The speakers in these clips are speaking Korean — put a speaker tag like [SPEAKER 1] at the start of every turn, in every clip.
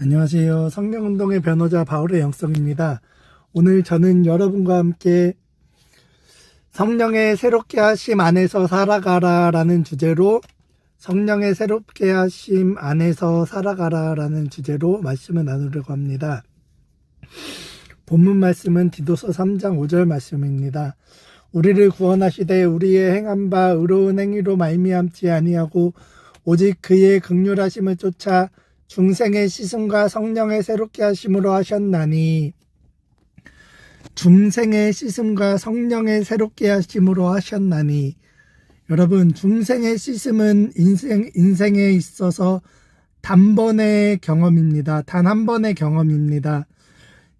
[SPEAKER 1] 안녕하세요. 성령운동의 변호자 바울의 영성입니다. 오늘 저는 여러분과 함께 성령의 새롭게 하심 안에서 살아가라 라는 주제로 성령의 새롭게 하심 안에서 살아가라 라는 주제로 말씀을 나누려고 합니다. 본문 말씀은 디도서 3장 5절 말씀입니다. 우리를 구원하시되 우리의 행한 바 의로운 행위로 말미암지 아니하고 오직 그의 극률하심을 쫓아 중생의 씻음과 성령의 새롭게 하심으로 하셨나니 중생의 씻음과 성령의 새롭게 하심으로 하셨나니 여러분 중생의 씻음은 인생 인생에 있어서 단번의 경험입니다. 단 한 번의 경험입니다.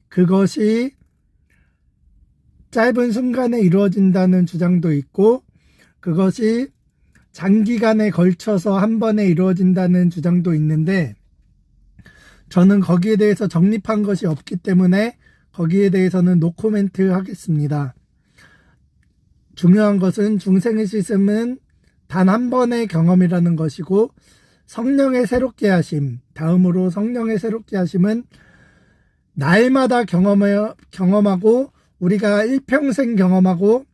[SPEAKER 1] 그것이 짧은 순간에 이루어진다는 주장도 있고 그것이 장기간에 걸쳐서 한 번에 이루어진다는 주장도 있는데 저는 거기에 대해서 정립한 것이 없기 때문에 거기에 대해서는 노코멘트 하겠습니다. 중요한 것은 중생의 시스템은 단 한 번의 경험이라는 것이고 성령의 새롭게 하심, 다음으로 성령의 새롭게 하심은 날마다 경험해, 경험하고 우리가 일평생 경험하고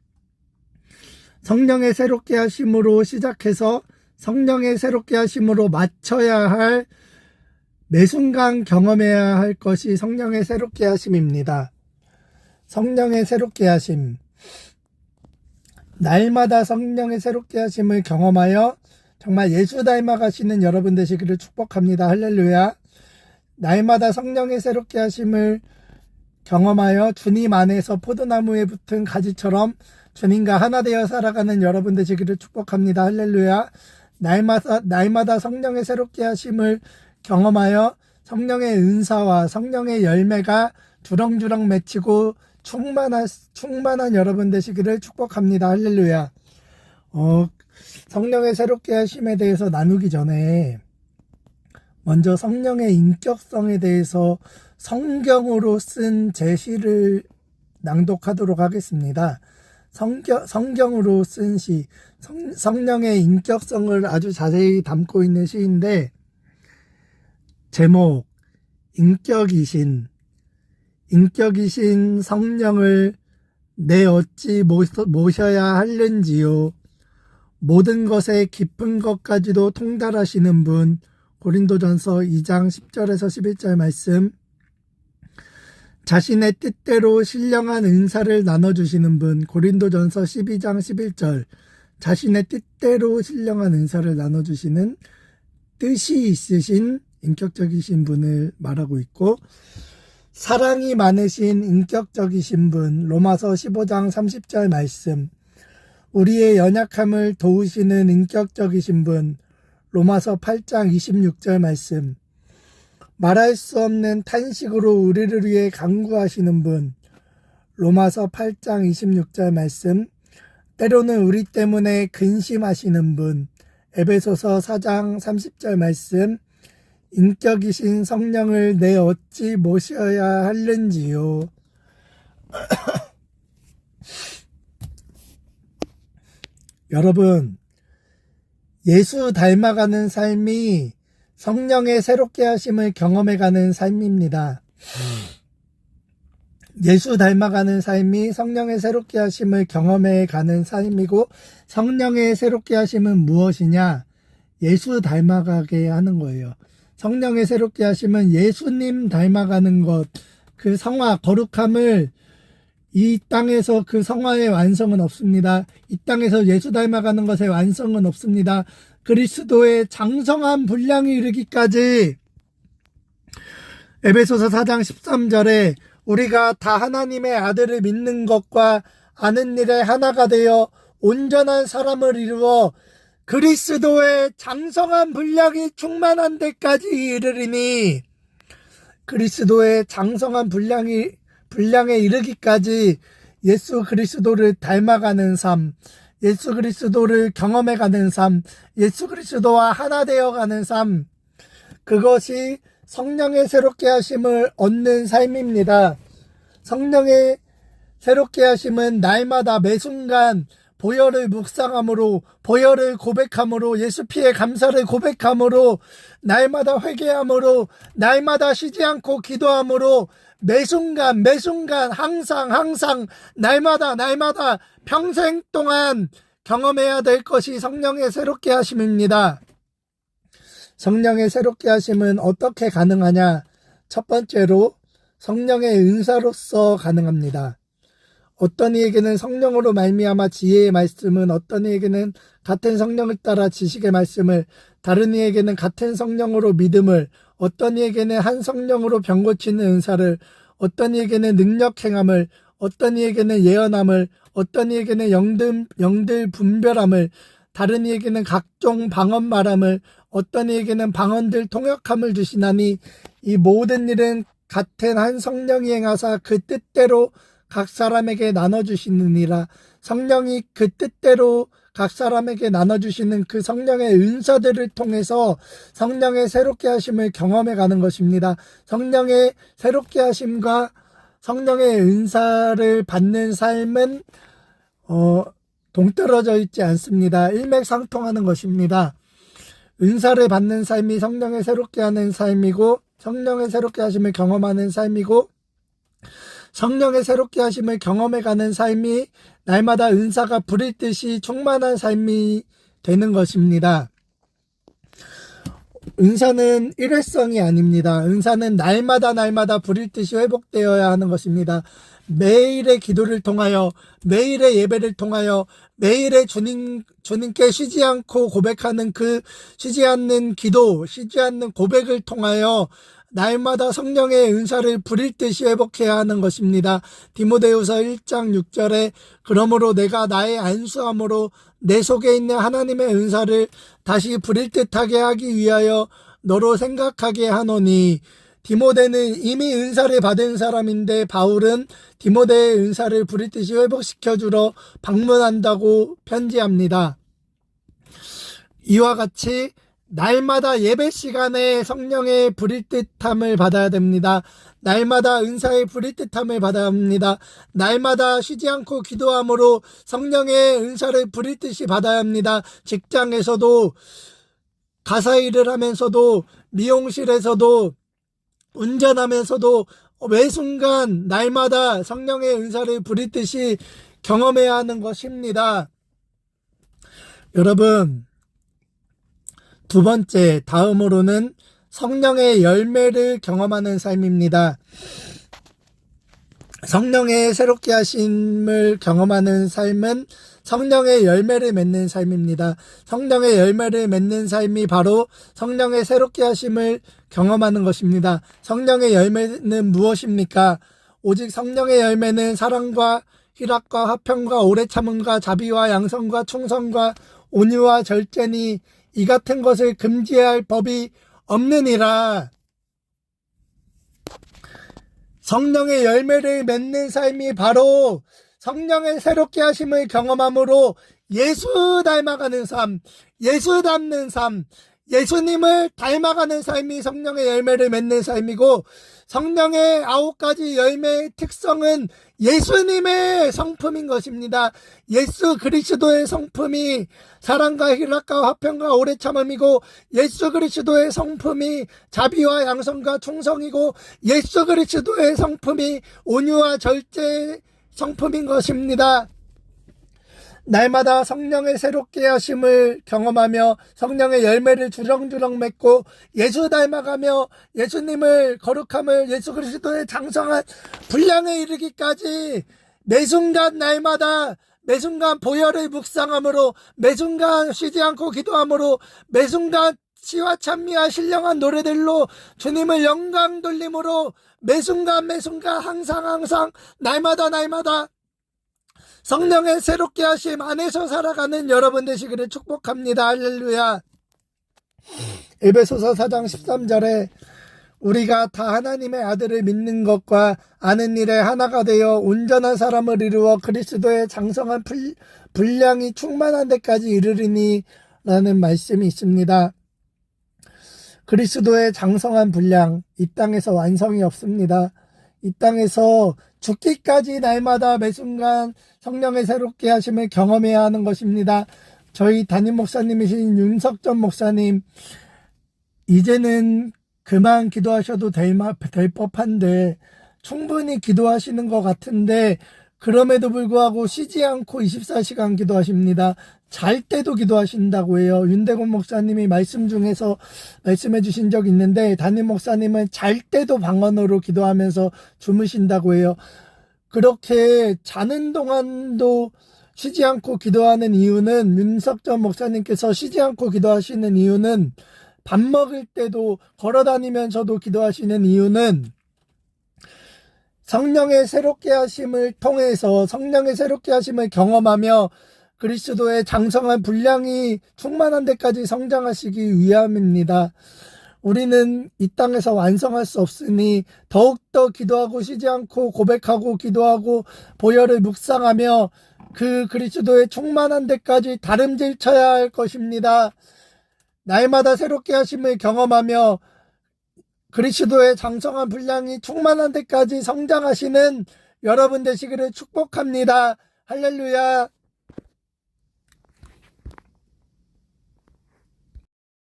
[SPEAKER 1] 성령의 새롭게 하심으로 시작해서 성령의 새롭게 하심으로 맞춰야 할 매 순간 경험해야 할 것이 성령의 새롭게 하심입니다. 성령의 새롭게 하심. 날마다 성령의 새롭게 하심을 경험하여 정말 예수 닮아가시는 여러분 되시기를 축복합니다. 할렐루야. 날마다 성령의 새롭게 하심을 경험하여 주님 안에서 포도나무에 붙은 가지처럼 주님과 하나 되어 살아가는 여러분 되시기를 축복합니다. 할렐루야. 날마다, 날마다 성령의 새롭게 하심을 경험하여 성령의 은사와 성령의 열매가 주렁주렁 맺히고 충만한, 충만한 여러분 되시기를 축복합니다. 할렐루야. 어, 성령의 새롭게 하심에 대해서 나누기 전에 먼저 성령의 인격성에 대해서 성경으로 쓴 제시를 낭독하도록 하겠습니다. 성경, 성경으로 쓴 시, 성, 성령의 인격성을 아주 자세히 담고 있는 시인데, 제목, 인격이신, 인격이신 성령을 내 어찌 모셔- 모셔야 하는지요. 모든 것에 깊은 것까지도 통달하시는 분, 고린도전서 2장 10절에서 11절 말씀, 자신의 뜻대로 신령한 은사를 나눠주시는 분, 고린도전서 12장 11절, 자신의 뜻대로 신령한 은사를 나눠주시는 뜻이 있으신 인격적이신 분을 말하고 있고, 사랑이 많으신 인격적이신 분, 로마서 15장 30절 말씀, 우리의 연약함을 도우시는 인격적이신 분, 로마서 8장 26절 말씀, 말할 수 없는 탄식으로 우리를 위해 강구하시는 분, 로마서 8장 26절 말씀, 때로는 우리 때문에 근심하시는 분, 에베소서 4장 30절 말씀, 인격이신 성령을 내 어찌 모셔야 하는지요. 여러분, 예수 닮아가는 삶이 성령의 새롭게 하심을 경험해가는 삶입니다. 예수 닮아가는 삶이 성령의 새롭게 하심을 경험해가는 삶이고 성령의 새롭게 하심은 무엇이냐? 예수 닮아가게 하는 거예요. 성령의 새롭게 하심은 예수님 닮아가는 것, 그 성화, 거룩함을 이 땅에서 그 성화의 완성은 없습니다. 이 땅에서 예수 닮아가는 것의 완성은 없습니다. 그리스도의 장성한 분량이 이르기까지 에베소서 4장 13절에 우리가 다 하나님의 아들을 믿는 것과 아는 일에 하나가 되어 온전한 사람을 이루어 그리스도의 장성한 분량이 충만한 데까지 이르리니 그리스도의 장성한 분량이 분량에 이르기까지 예수 그리스도를 닮아가는 삶, 예수 그리스도를 경험해가는 삶, 예수 그리스도와 하나 되어가는 삶, 그것이 성령의 새롭게 하심을 얻는 삶입니다. 성령의 새롭게 하심은 날마다 매 순간 보혈을 묵상함으로 보혈을 고백함으로 예수 피의 감사를 고백함으로 날마다 회개함으로 날마다 쉬지 않고 기도함으로 매 순간 매 순간 항상 항상 날마다 날마다 평생 동안 경험해야 될 것이 성령의 새롭게 하심입니다. 성령의 새롭게 하심은 어떻게 가능하냐? 첫 번째로 성령의 은사로서 가능합니다. 어떤 이에게는 성령으로 말미암아 지혜의 말씀은 어떤 이에게는 같은 성령을 따라 지식의 말씀을 다른 이에게는 같은 성령으로 믿음을 어떤 이에게는 한 성령으로 병 고치는 은사를 어떤 이에게는 능력 행함을 어떤 이에게는 예언함을 어떤 이에게는 영들, 영들 분별함을 다른 이에게는 각종 방언 말함을 어떤 이에게는 방언들 통역함을 주시나니 이 모든 일은 같은 한 성령이 행하사 그 뜻대로 각 사람에게 나눠주시느니라 성령이 그 뜻대로 각 사람에게 나눠주시는 그 성령의 은사들을 통해서 성령의 새롭게 하심을 경험해 가는 것입니다. 성령의 새롭게 하심과 성령의 은사를 받는 삶은 어, 동떨어져 있지 않습니다. 일맥상통하는 것입니다. 은사를 받는 삶이 성령의 새롭게 하는 삶이고 성령의 새롭게 하심을 경험하는 삶이고 성령의 새롭게 하심을 경험해 가는 삶이 날마다 은사가 부릴 듯이 충만한 삶이 되는 것입니다. 은사는 일회성이 아닙니다. 은사는 날마다 날마다 부릴 듯이 회복되어야 하는 것입니다. 매일의 기도를 통하여, 매일의 예배를 통하여, 매일의 주님, 주님께 쉬지 않고 고백하는 그 쉬지 않는 기도, 쉬지 않는 고백을 통하여 날마다 성령의 은사를 부릴 듯이 회복해야 하는 것입니다. 디모데후서 1장 6절에 그러므로 내가 나의 안수함으로 내 속에 있는 하나님의 은사를 다시 부릴 듯하게 하기 위하여 너로 생각하게 하노니 디모데는 이미 은사를 받은 사람인데 바울은 디모데의 은사를 부릴 듯이 회복시켜 주러 방문한다고 편지합니다. 이와 같이 날마다 예배 시간에 성령의 부릴 듯함을 받아야 됩니다. 날마다 은사의 부릴 듯함을 받아야 합니다. 날마다 쉬지 않고 기도함으로 성령의 은사를 부릴 듯이 받아야 합니다. 직장에서도 가사 일을 하면서도 미용실에서도 운전하면서도 매 순간 날마다 성령의 은사를 부릴 듯이 경험해야 하는 것입니다. 여러분, 두 번째, 다음으로는 성령의 열매를 경험하는 삶입니다. 성령의 새롭게 하심을 경험하는 삶은 성령의 열매를 맺는 삶입니다. 성령의 열매를 맺는 삶이 바로 성령의 새롭게 하심을 경험하는 것입니다. 성령의 열매는 무엇입니까? 오직 성령의 열매는 사랑과 희락과 화평과 오래 참음과 자비와 양성과 충성과 온유와 절제니 이 같은 것을 금지할 법이 없느니라. 성령의 열매를 맺는 삶이 바로 성령의 새롭게 하심을 경험함으로 예수 닮아가는 삶, 예수 닮는 삶, 예수님을 닮아가는 삶이 성령의 열매를 맺는 삶이고 성령의 아홉 가지 열매의 특성은 예수님의 성품인 것입니다. 예수 그리스도의 성품이 사랑과 희락과 화평과 오래 참음이고 예수 그리스도의 성품이 자비와 양성과 충성이고 예수 그리스도의 성품이 온유와 절제 성품인 것입니다. 날마다 성령의 새롭게 하심을 경험하며 성령의 열매를 주렁주렁 맺고 예수 닮아가며 예수님을 거룩함을 예수 그리스도의 장성한 분량에 이르기까지 매 순간 날마다 매 순간 보혈을 묵상함으로 매 순간 쉬지 않고 기도함으로 매 순간 시와 찬미와 신령한 노래들로 주님을 영광 돌림으로 매 순간 매 순간 항상 항상 날마다 날마다 성령의 새롭게 하심 안에서 살아가는 여러분 되시기를 축복합니다. 할렐루야. 에베소서 4장 13절에 우리가 다 하나님의 아들을 믿는 것과 아는 일에 하나가 되어 온전한 사람을 이루어 그리스도의 장성한 풀, 분량이 충만한 데까지 이르리니 라는 말씀이 있습니다. 그리스도의 장성한 분량, 이 땅에서 완성이 없습니다. 이 땅에서 죽기까지 날마다 매 순간 성령의 새롭게 하심을 경험해야 하는 것입니다. 저희 담임 목사님이신 윤석전 목사님, 이제는 그만 기도하셔도 될, 마- 될 법한데, 충분히 기도하시는 것 같은데, 그럼에도 불구하고 쉬지 않고 24시간 기도하십니다. 잘 때도 기도하신다고 해요. 윤대곤 목사님이 말씀 중에서 말씀해 주신 적 있는데, 담임 목사님은 잘 때도 방언으로 기도하면서 주무신다고 해요. 그렇게 자는 동안도 쉬지 않고 기도하는 이유는 윤석전 목사님께서 쉬지 않고 기도하시는 이유는 밥 먹을 때도 걸어 다니면서도 기도하시는 이유는 성령의 새롭게 하심을 통해서 성령의 새롭게 하심을 경험하며 그리스도의 장성한 분량이 충만한 데까지 성장하시기 위함입니다. 우리는 이 땅에서 완성할 수 없으니 더욱더 기도하고 쉬지 않고 고백하고 기도하고 보혈을 묵상하며 그 그리스도의 충만한 데까지 다름질 쳐야 할 것입니다. 날마다 새롭게 하심을 경험하며 그리스도의 장성한 분량이 충만한 데까지 성장하시는 여러분 되시기를 축복합니다. 할렐루야.